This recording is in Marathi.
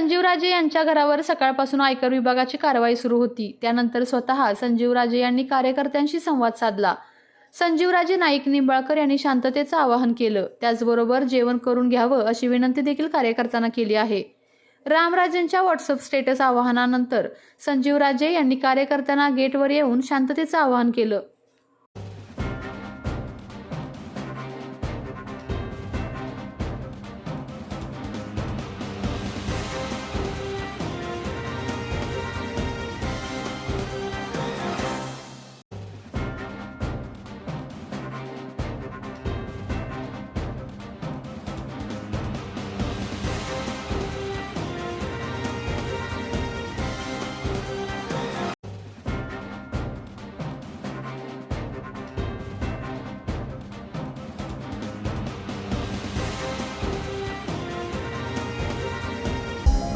संजीवराजे यांच्या घरावर सकाळपासून आयकर विभागाची कारवाई सुरू होती. त्यानंतर स्वतः संजीवराजे यांनी कार्यकर्त्यांशी संवाद साधला. संजीवराजे नाईक निंबाळकर यांनी शांततेचं आवाहन केलं. त्याचबरोबर जेवण करून घ्यावं अशी विनंती देखील कार्यकर्त्यांना केली आहे. रामराजेंच्या व्हॉट्सअप स्टेटस आवाहनानंतर संजीवराजे यांनी कार्यकर्त्यांना गेटवर येऊन शांततेचं आवाहन केलं.